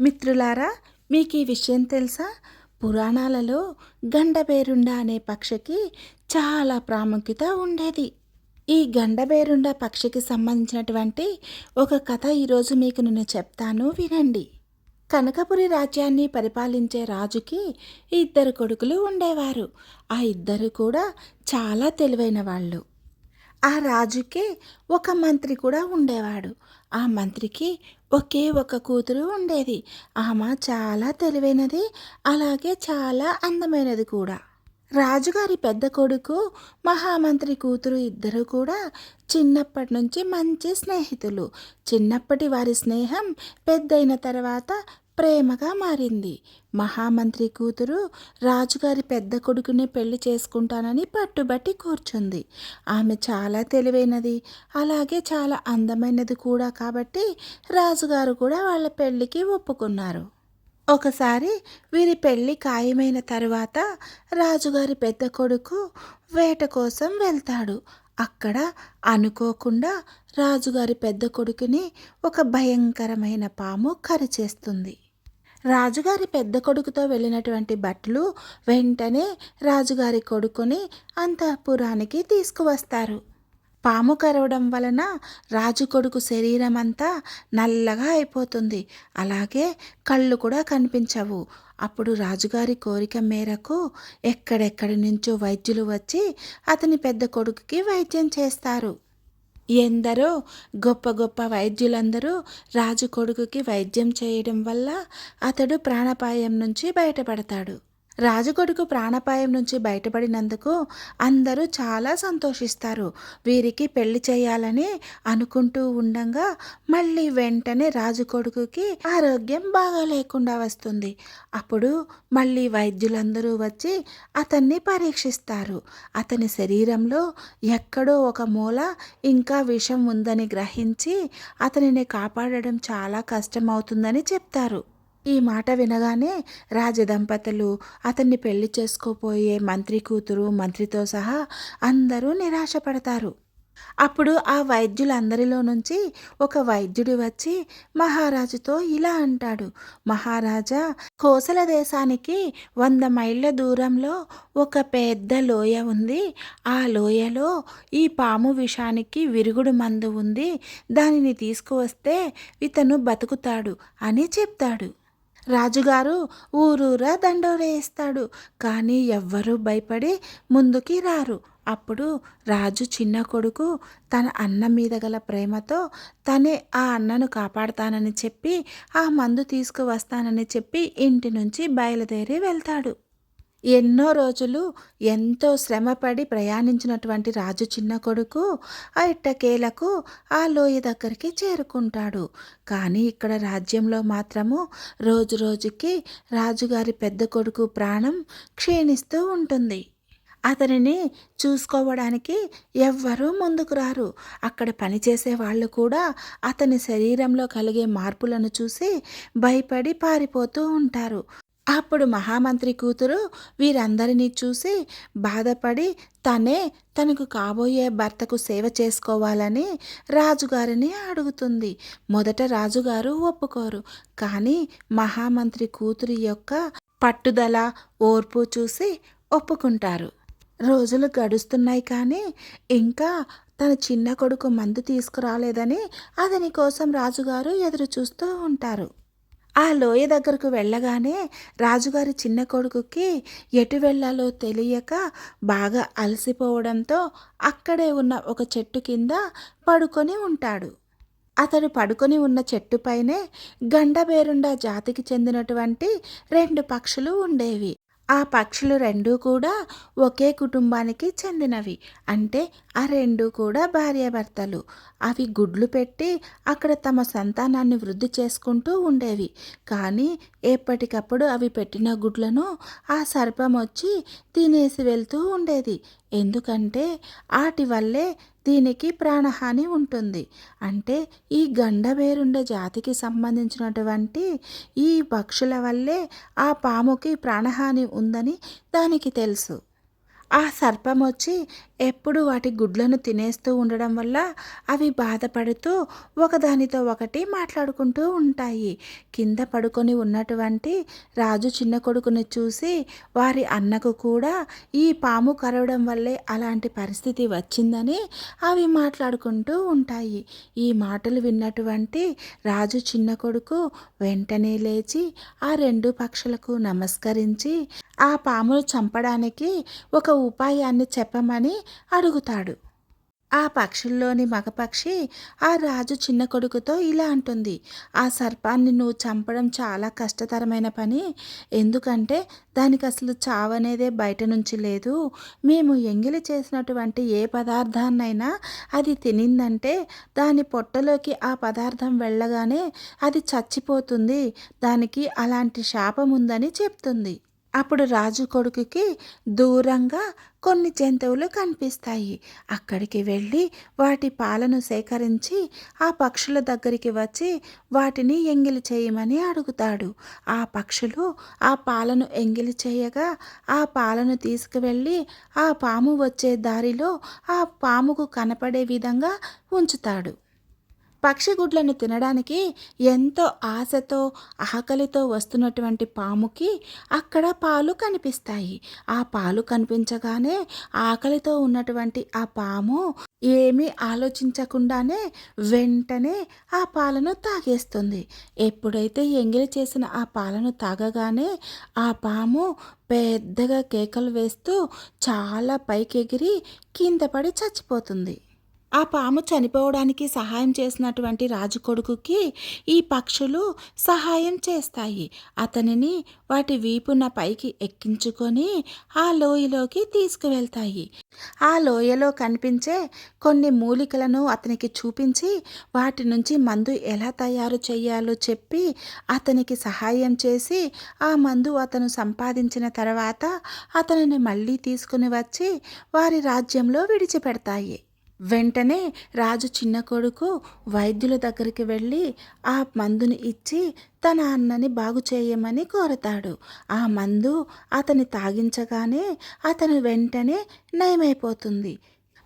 మిత్రులారా మీకు ఈ విషయం తెలుసా? పురాణాలలో గండబేరుండ అనే పక్షికి చాలా ప్రాముఖ్యత ఉండేది. ఈ గండబేరుండ పక్షికి సంబంధించినటువంటి ఒక కథ ఈరోజు మీకు నేను చెప్తాను వినండి. కనకపురి రాజ్యాన్ని పరిపాలించే రాజుకి ఇద్దరు కొడుకులు ఉండేవారు. ఆ ఇద్దరు కూడా చాలా తెలివైన వాళ్ళు. ఆ రాజుకే ఒక మంత్రి కూడా ఉండేవాడు. ఆ మంత్రికి ఒకే ఒక కూతురు ఉండేది. ఆమె చాలా తెలివైనది అలాగే చాలా అందమైనది కూడా. రాజుగారి పెద్ద కొడుకు మహామంత్రి కూతురు ఇద్దరు కూడా చిన్నప్పటి నుంచి మంచి స్నేహితులు. చిన్నప్పటి వారి స్నేహం పెద్దయిన తర్వాత ప్రేమగా మారింది. మహామంత్రి కూతురు రాజుగారి పెద్ద కొడుకునే పెళ్ళి చేసుకుంటానని పట్టుబట్టి కూర్చుంది. ఆమె చాలా తెలివైనది. అలాగే చాలా అందమైనది కూడా కాబట్టి రాజుగారు కూడా వాళ్ళ పెళ్ళికి ఒప్పుకున్నారు. ఒకసారి వీరి పెళ్ళి ఖాయమైన తరువాత రాజుగారి పెద్ద కొడుకు వేట కోసం వెళ్తాడు. అక్కడ అనుకోకుండా రాజుగారి పెద్ద కొడుకుని ఒక భయంకరమైన పాము కరిచేస్తుంది. రాజుగారి పెద్ద కొడుకుతో వెళ్ళినటువంటి భట్లు వెంటనే రాజుగారి కొడుకుని అంతఃపురానికి తీసుకువస్తారు. పాము కరవడం వలన రాజు కొడుకు శరీరం అంతా నల్లగా అయిపోతుంది. అలాగే కళ్ళు కూడా కనిపించవు. అప్పుడు రాజుగారి కోరిక మేరకు ఎక్కడెక్కడి నుంచో వైద్యులు వచ్చి అతని పెద్ద కొడుకుకి వైద్యం చేస్తారు. ఎందరో గొప్ప గొప్ప వైద్యులందరూ రాజు కొడుకుకి వైద్యం చేయడం వల్ల అతడు ప్రాణాపాయం నుంచి బయటపడతాడు. రాజుకొడుకు ప్రాణాపాయం నుంచి బయటపడినందుకు అందరూ చాలా సంతోషిస్తారు. వీరికి పెళ్ళి చేయాలని అనుకుంటూ ఉండంగా మళ్ళీ వెంటనే రాజుకొడుకుకి ఆరోగ్యం బాగా లేకుండా వస్తుంది. అప్పుడు మళ్ళీ వైద్యులందరూ వచ్చి అతన్ని పరీక్షిస్తారు. అతని శరీరంలో ఎక్కడో ఒక మూల ఇంకా విషం ఉందని గ్రహించి అతనిని కాపాడడం చాలా కష్టమవుతుందని చెప్తారు. ఈ మాట వినగానే రాజదంపతులు అతన్ని పెళ్ళి చేసుకోపోయే మంత్రి కూతురు మంత్రితో సహా అందరూ నిరాశపడతారు. అప్పుడు ఆ వైద్యులందరిలో నుంచి ఒక వైద్యుడు వచ్చి మహారాజుతో ఇలా అంటాడు. మహారాజా కోసల దేశానికి వంద మైళ్ళ దూరంలో ఒక పెద్ద లోయ ఉంది. ఆ లోయలో ఈ పాము విషానికి విరుగుడు మందు ఉంది. దానిని తీసుకువస్తే ఇతను బతుకుతాడు అని చెప్తాడు. రాజుగారు ఊరూరా దండోరేస్తాడు. కానీ ఎవ్వరూ భయపడి ముందుకి రారు. అప్పుడు రాజు చిన్న కొడుకు తన అన్న మీద గల ప్రేమతో తనే ఆ అన్నను కాపాడతానని చెప్పి ఆ మందు తీసుకువస్తానని చెప్పి ఇంటి నుంచి బయలుదేరి వెళ్తాడు. ఎన్నో రోజులు ఎంతో శ్రమపడి ప్రయాణించినటువంటి రాజు చిన్న కొడుకు ఆ ఇట్టకేలకు ఆ లోయ దగ్గరికి చేరుకుంటాడు. కానీ ఇక్కడ రాజ్యంలో మాత్రము రోజు రోజుకి రాజుగారి పెద్ద కొడుకు ప్రాణం క్షీణిస్తూ ఉంటుంది. అతనిని చూసుకోవడానికి ఎవ్వరూ ముందుకు రారు. అక్కడ పనిచేసే వాళ్ళు కూడా అతని శరీరంలో కలిగే మార్పులను చూసి భయపడి పారిపోతూ ఉంటారు. అప్పుడు మహామంత్రి కూతురు వీరందరినీ చూసి బాధపడి తనే తనకు కాబోయే భర్తకు సేవ చేసుకోవాలని రాజుగారిని అడుగుతుంది. మొదట రాజుగారు ఒప్పుకోరు కానీ మహామంత్రి కూతురి యొక్క పట్టుదల ఓర్పు చూసి ఒప్పుకుంటారు. రోజులు గడుస్తున్నాయి కానీ ఇంకా తన చిన్న కొడుకు మందు తీసుకురాలేదని అతని కోసం రాజుగారు ఎదురు చూస్తూ ఉంటారు. ఆ లోయ దగ్గరకు వెళ్ళగానే రాజుగారి చిన్న కొడుకుకి ఎటు వెళ్ళాలో తెలియక బాగా అలసిపోవడంతో అక్కడే ఉన్న ఒక చెట్టు కింద పడుకొని ఉంటాడు. అతడు పడుకొని ఉన్న చెట్టుపైనే గండబేరుండ జాతికి చెందినటువంటి రెండు పక్షులు ఉండేవి. ఆ పక్షులు రెండూ కూడా ఒకే కుటుంబానికి చెందినవి. అంటే ఆ రెండు కూడా భార్యాభర్తలు. అవి గుడ్లు పెట్టి అక్కడ తమ సంతానాన్ని వృద్ధి చేసుకుంటూ ఉండేవి. కానీ ఎప్పటికప్పుడు అవి పెట్టిన గుడ్లను ఆ సర్పం వచ్చి తినేసి వెళ్తూ ఉండేది. ఎందుకంటే వాటి వల్లే దీనికి ప్రాణహాని ఉంటుంది. అంటే ఈ గండబేరుండ జాతికి సంబంధించినటువంటి ఈ పక్షుల వల్లే ఆ పాముకి ప్రాణహాని ఉందని దానికి తెలుసు. ఆ సర్పం వచ్చి ఎప్పుడు వాటి గుడ్లను తినేస్తూ ఉండడం వల్ల అవి బాధపడుతూ ఒకదానితో ఒకటి మాట్లాడుకుంటూ ఉంటాయి. కింద పడుకొని ఉన్నటువంటి రాజు చిన్న కొడుకుని చూసి వారి అన్నకు కూడా ఈ పాము కరవడం వల్లే అలాంటి పరిస్థితి వచ్చిందని అవి మాట్లాడుకుంటూ ఉంటాయి. ఈ మాటలు విన్నటువంటి రాజు చిన్న కొడుకు వెంటనే లేచి ఆ రెండు పక్షులకు నమస్కరించి ఆ పామును చంపడానికి ఒక ఉపాయాన్ని చెప్పమని అడుగుతాడు. ఆ పక్షుల్లోని మగపక్షి ఆ రాజు చిన్న కొడుకుతో ఇలా అంటుంది ఆ సర్పాన్ని నువ్వు చంపడం చాలా కష్టతరమైన పని. ఎందుకంటే దానికి అసలు చావనేదే బయట నుంచి లేదు. మేము ఎంగిలి చేసినటువంటి ఏ పదార్థాన్నైనా అది తినిందంటే దాని పొట్టలోకి ఆ పదార్థం వెళ్ళగానే అది చచ్చిపోతుంది. దానికి అలాంటి శాపం ఉందని చెప్తుంది. అప్పుడు రాజు కొడుకుకి దూరంగా కొన్ని జంతువులు కనిపిస్తాయి. అక్కడికి వెళ్ళి వాటి పాలను సేకరించి ఆ పక్షుల దగ్గరికి వచ్చి వాటిని ఎంగిలి చేయమని అడుగుతాడు. ఆ పక్షులు ఆ పాలను ఎంగిలి చేయగా ఆ పాలను తీసుకువెళ్ళి ఆ పాము వచ్చే దారిలో ఆ పాముకు కనపడే విధంగా ఉంచుతాడు. పక్షి గుడ్లను తినడానికి ఎంతో ఆశతో ఆకలితో వస్తున్నటువంటి పాముకి అక్కడ పాలు కనిపిస్తాయి. ఆ పాలు కనిపించగానే ఆకలితో ఉన్నటువంటి ఆ పాము ఏమీ ఆలోచించకుండానే వెంటనే ఆ పాలను తాగేస్తుంది. ఎప్పుడైతే ఎంగిలి చేసిన ఆ పాలను తాగగానే ఆ పాము పెద్దగా కేకలు వేస్తూ చాలా పైకెగిరి కింద పడి చచ్చిపోతుంది. ఆ పాము చనిపోవడానికి సహాయం చేసినటువంటి రాజు కొడుకుకి ఈ పక్షులు సహాయం చేస్తాయి. అతనిని వాటి వీపున పైకి ఎక్కించుకొని ఆ లోయలోకి తీసుకువెళ్తాయి. ఆ లోయలో కనిపించే కొన్ని మూలికలను అతనికి చూపించి వాటి నుంచి మందు ఎలా తయారు చేయాలో చెప్పి అతనికి సహాయం చేసి ఆ మందు అతను సంపాదించిన తర్వాత అతనిని మళ్ళీ తీసుకుని వచ్చి వారి రాజ్యంలో విడిచిపెడతాయి. వెంటనే రాజు చిన్న కొడుకు వైద్యుల దగ్గరికి వెళ్ళి ఆ మందుని ఇచ్చి తన అన్నని బాగు చేయమని కోరతాడు. ఆ మందు అతని తాగించగానే అతను వెంటనే నయమైపోతుంది.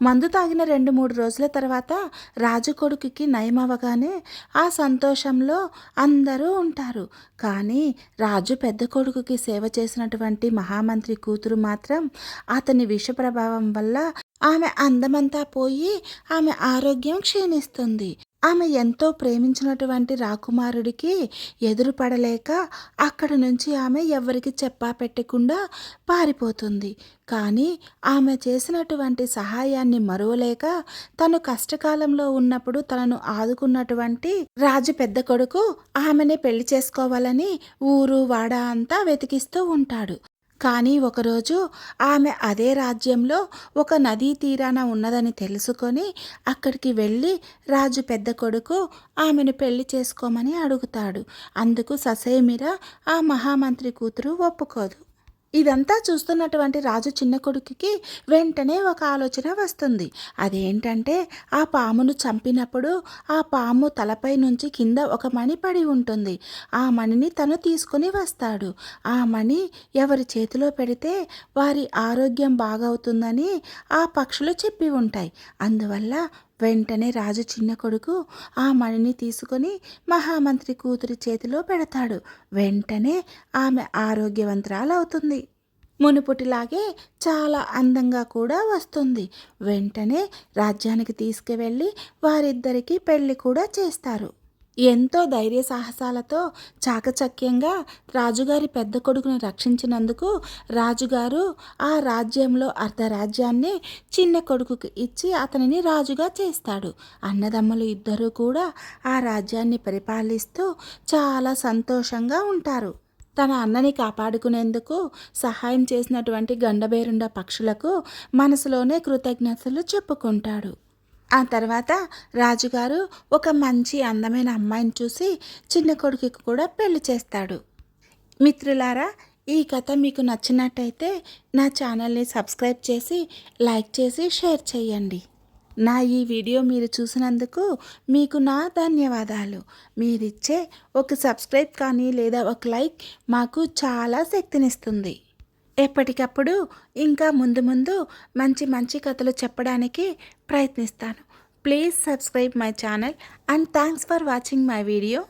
మందు తాగిన రెండు మూడు రోజుల తర్వాత రాజు కొడుకుకి నయమవగానే ఆ సంతోషంలో అందరూ ఉంటారు. కానీ రాజు పెద్ద కొడుకుకి సేవ చేసినటువంటి మహామంత్రి కూతురు మాత్రం అతని విష ప్రభావం వల్ల ఆమె అందమంతా పోయి ఆమె ఆరోగ్యం క్షీణిస్తుంది. ఆమె ఎంతో ప్రేమించినటువంటి రాకుమారుడికి ఎదురుపడలేక అక్కడ నుంచి ఆమె ఎవరికి చెప్పా పెట్టకుండా పారిపోతుంది. కానీ ఆమె చేసినటువంటి సహాయాన్ని మరువలేక తను కష్టకాలంలో ఉన్నప్పుడు తనను ఆదుకున్నటువంటి రాజు పెద్ద కొడుకు ఆమెని పెళ్ళి చేసుకోవాలని ఊరు వాడ అంతా వెతికిస్తూ ఉంటాడు. కానీ ఒకరోజు ఆమె అదే రాజ్యంలో ఒక నదీ తీరాన ఉన్నదని తెలుసుకొని అక్కడికి వెళ్ళి రాజు పెద్ద కొడుకు ఆమెను పెళ్ళి చేసుకోమని అడుగుతాడు. అందుకు ససేమిరా ఆ మహామంత్రి కూతురు ఒప్పుకోదు. ఇదంతా చూస్తున్నటువంటి రాజు చిన్న కొడుకుకి వెంటనే ఒక ఆలోచన వస్తుంది. అదేంటంటే ఆ పామును చంపినప్పుడు ఆ పాము తలపై నుంచి కింద ఒక మణి పడి ఉంటుంది. ఆ మణిని తను తీసుకొని వస్తాడు. ఆ మణి ఎవరి చేతిలో పెడితే వారి ఆరోగ్యం బాగవుతుందని ఆ పక్షులు చెప్పి ఉంటాయి. అందువల్ల వెంటనే రాజు చిన్న కొడుకు ఆ మణిని తీసుకొని మహామంత్రి కూతురి చేతిలో పెడతాడు. వెంటనే ఆమె ఆరోగ్యవంతురాలవుతుంది. మునుపుటిలాగే చాలా అందంగా కూడా వస్తుంది. వెంటనే రాజ్యానికి తీసుకువెళ్ళి వారిద్దరికీ పెళ్ళి కూడా చేస్తారు. ఎంతో ధైర్య సాహసాలతో చాకచక్యంగా రాజుగారి పెద్ద కొడుకును రక్షించినందుకు రాజుగారు ఆ రాజ్యంలో అర్ధరాజ్యాన్ని చిన్న కొడుకుకి ఇచ్చి అతనిని రాజుగా చేస్తాడు. అన్నదమ్ములు ఇద్దరూ కూడా ఆ రాజ్యాన్ని పరిపాలిస్తూ చాలా సంతోషంగా ఉంటారు. తన అన్నని కాపాడుకునేందుకు సహాయం చేసినటువంటి గండబేరుండ పక్షులకు మనసులోనే కృతజ్ఞతలు చెప్పుకుంటాడు. ఆ తర్వాత రాజుగారు ఒక మంచి అందమైన అమ్మాయిని చూసి చిన్న కొడుకుకి కూడా పెళ్ళి చేస్తాడు. మిత్రులారా ఈ కథ మీకు నచ్చినట్టయితే నా ఛానల్ని సబ్స్క్రైబ్ చేసి లైక్ చేసి షేర్ చేయండి. నా ఈ వీడియో మీరు చూసినందుకు మీకు నా ధన్యవాదాలు. మీరిచ్చే ఒక సబ్స్క్రైబ్ కానీ లేదా ఒక లైక్ మాకు చాలా శక్తినిస్తుంది. ఎప్పటికప్పుడు ఇంకా ముందు ముందు మంచి మంచి కథలు చెప్పడానికి ప్రయత్నిస్తాను. Please subscribe my channel and thanks for watching my video.